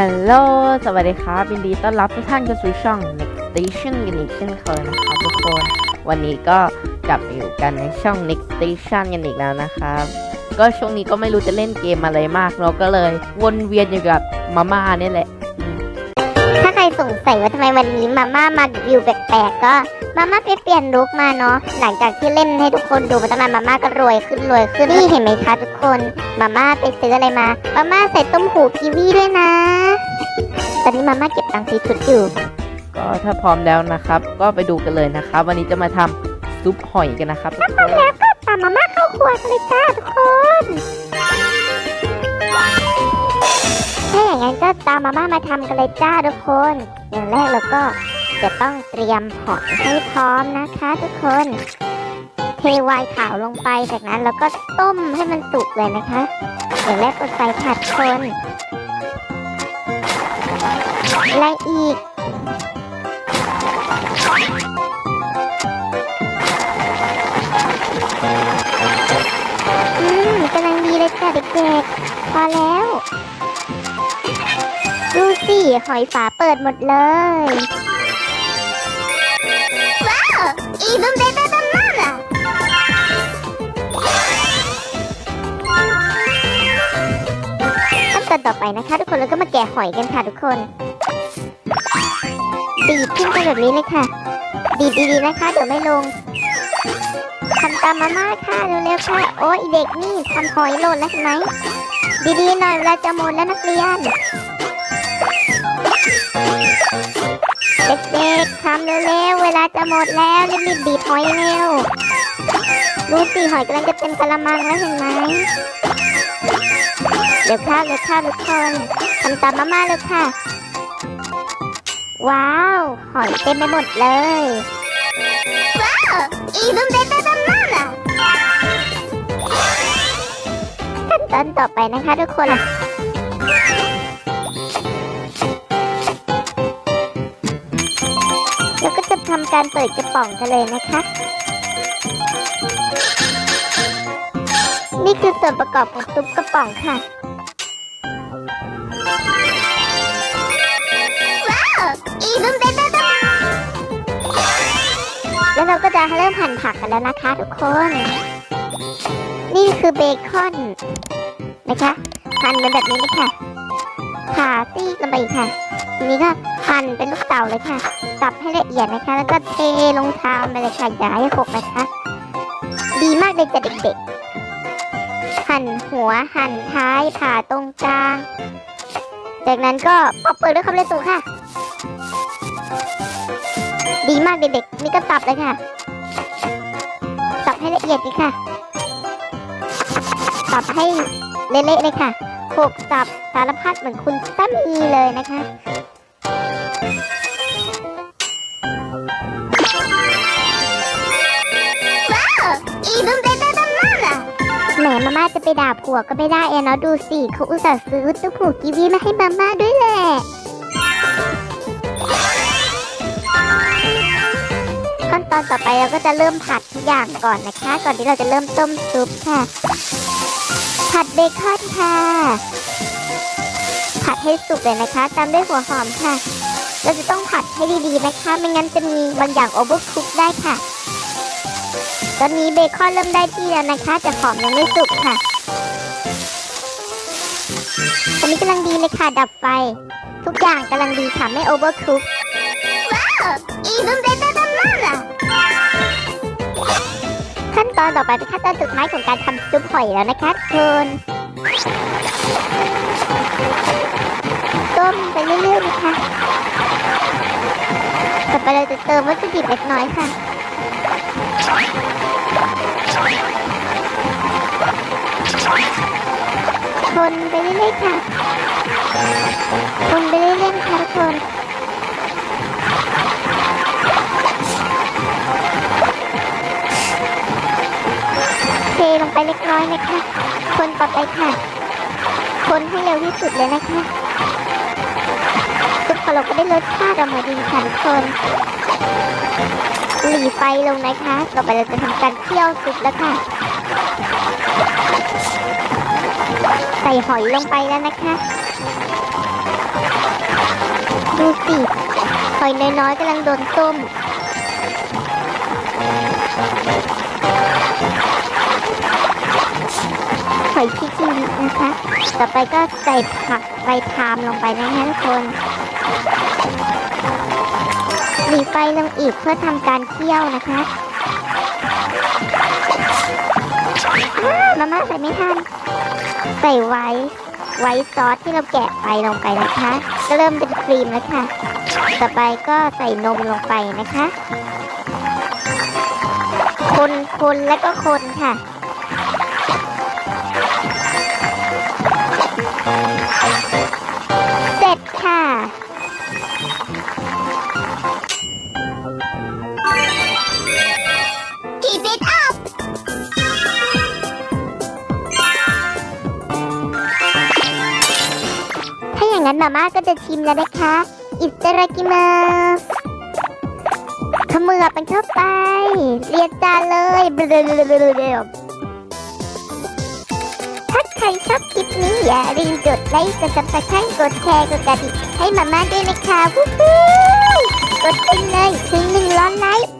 ฮัลโหล สวัสดีครับยินดีต้อนรับทุกท่านเข้าสู่ช่อง Next Station กันอีกเช่นเคยนะครับทุกคน วันนี้ก็กลับมาอยู่กันในช่อง Next Station กันอีกแล้วนะครับ ก็ช่วงนี้ก็ไม่รู้จะเล่นเกมอะไรมากเนาะก็เลย วนเวียนอยู่กับมาม่าเนี่ยแหละ สงสัยว่าทำไมวันนี้มาม่ามาวิวแปลกๆก็มาม่าไปเปลี่ยนลุคมาเนาะหลังจากที่เล่นให้ทุกคนดูมาตั้งนานมาม่าก็รวยขึ้นรวยขึ้นนี่เห็นไหมคะทุกคนมาม่าไปซื้ออะไรมามาม่าใส่ต้มหูกีวีด้วยนะ ตอนนี้มาม่าเก็บตังค์ซื้อชุดอยู่ก็ถ้าพร้อมแล้วนะครับ ก็ไปดูกันเลยนะครับ วันนี้จะมาทำซุปหอยกันนะครับทุกคนแล้วก็ตามมาม่าเข้าครัวกันเลยจ้าทุกคน ถ้าอย่างนั้นก็ตามมาม่ามาทำกันเลยจ้าทุกคน อย่างแรกเราก็จะต้องเตรียมหอยให้พร้อมนะคะทุกคน เทไวน์ขาวลงไปจากนั้นเราก็ต้มให้มันสุกเลยนะคะ อย่างแรกก็ใส่ผัดคนและอีกอืมกำลังดีเลยจ้ะเด็กๆพอแล้ว ดูสิ หอยฝาเปิดหมดเลย ว้าวอีบุมเบเบบัมมาล่ะขั้นตอนต่อไปนะคะ ทุกคนแล้วก็มาแกะหอยกันค่ะทุกคน ดีดขึ้นไปแบบนี้เลยค่ะ ดีดดีๆนะคะ เดี๋ยวไม่ลงทำตามมาม่าค่ะเร็วๆค่ะ โอ้ยเด็กนี่ทำหอยหล่นแล้วเห็นไหมดีๆหน่อยเวลาจะหมดแล้วนักเรียน เด็กๆทำเร็วๆ เวลาจะหมดแล้วรีบๆบีบหอยเร็วดูสิหอยกำลังจะเต็มกระมังแล้วเห็นไหมเดี๋ยวค่ะเดี๋ยวค่ะทุกคนทำตามมาม่าเลยค่ะ ว้าว หอยเต็มไปหมดเลย Even better than Mama ขั้นตอนต่อไปนะคะทุกคน ทำการเปิดกระป๋องกันเลยนะคะ นี่คือส่วนประกอบของซุปกระป๋องค่ะ ว้าว even better than แล้วเราก็จะเริ่มหั่นผักกันแล้วนะคะทุกคน นี่คือเบคอนนะคะหั่นเป็นแบบนี้เลยค่ะผ่าซีกลงไปอีกค่ะ ทีนี้ก็ หั่นเป็นลูกเต่าเลยค่ะสับให้ละเอียดนะคะ แล้วก็เทลงชามไปเลยค่ะอย่าให้หกนะคะ ดีมากเลยจ้ะเด็กๆ หั่นหัวหั่นท้ายผ่าตรงกลาง จากนั้นก็ปอกเปลือกด้วยคำเร็วสูค่ะ ดีมากเด็กๆนี่ก็สับเลยค่ะสับให้ละเอียดดีค่ะสับให้เละๆเลยค่ะโขกสับสารพัดเหมือนคุณสามีเลยนะคะ ว้าวอีบุมเบเบบัมมาล่ะแหมมาม่าจะไปด่าผัวก็ไม่ได้เอะเนาะดูสิเขาอุตส่าห์ซื้อตุ๊กผูกีวีมาให้มาม่าด้วยแหละ ขั้นตอนต่อไปเราก็จะเริ่มผัดทุกอย่างก่อนนะคะ ก่อนที่เราจะเริ่มต้มซุปค่ะ ผัดเบคอนค่ะ ผัดให้สุกเลยนะคะ ตามด้วยหัวหอมค่ะ เราจะต้องผัดให้ดีๆนะคะ ไม่งั้นจะมีบางอย่างโอเวอร์คุกได้ค่ะ ตอนนี้เบคอนเริ่มได้ที่แล้วนะคะ แต่หอมยังไม่สุกค่ะตอนนี้กำลังดีเลยค่ะดับไฟ ทุกอย่างกำลังดีค่ะไม่โอเวอร์คุก even better than Mama ขั้นตอนต่อไปเป็นขั้นตอนสุดท้ายของการทำซุปหอยแล้วนะคะทุกคน ต้มไปเรื่อยๆนะคะต่อไปเราจะเติมวัตถุดิบเล็กน้อยค่ะคนไปเรื่อยๆค่ะคนไปเรื่อยๆค่ะทุกคนเทลงไปเล็กน้อยนะคะ คนต่อไปค่ะ คนให้เร็วที่สุดเลยนะคะ ซุปของเราก็ได้รสชาติออกมาดีค่ะทุกคนหลีไฟลงนะคะ ต่อไปเราจะทำการเคี่ยวซุปแล้วค่ะ ใส่หอยลงไปแล้วนะคะ ดูสิหอยน้อยๆกำลังโดนต้ม หอยพิจิรินะคะ ต่อไปก็ใส่ผักใบทามลงไปนะคะทุกคนหลีไฟลงอีกเพื่อทำการเคี่ยวนะคะอ้ามาม่าใส่ไม่ทันใส่ไว้ไว้ซอสที่เราแกะไปลงไปนะคะ ก็เริ่มเป็นครีมแล้วค่ะ ต่อไปก็ใส่นมลงไปนะคะ คนคนแล้วก็คนค่ะ เสร็จค่ะ Keep it up ถ้าอย่างนั้นมาม่าก็จะชิมแล้วนะคะอิตารากิมาสขมือบมันเข้าไป เรียนจานเลยเบลอ ใครชอบคลิปนี้อย่าลืมกดไลค์ กดซับสไครต์กดแชร์กดกระดิ่งให้มาม่าด้วยนะคะวู้ฮู้กดไปเลยถึงหนึ่งล้านไลค์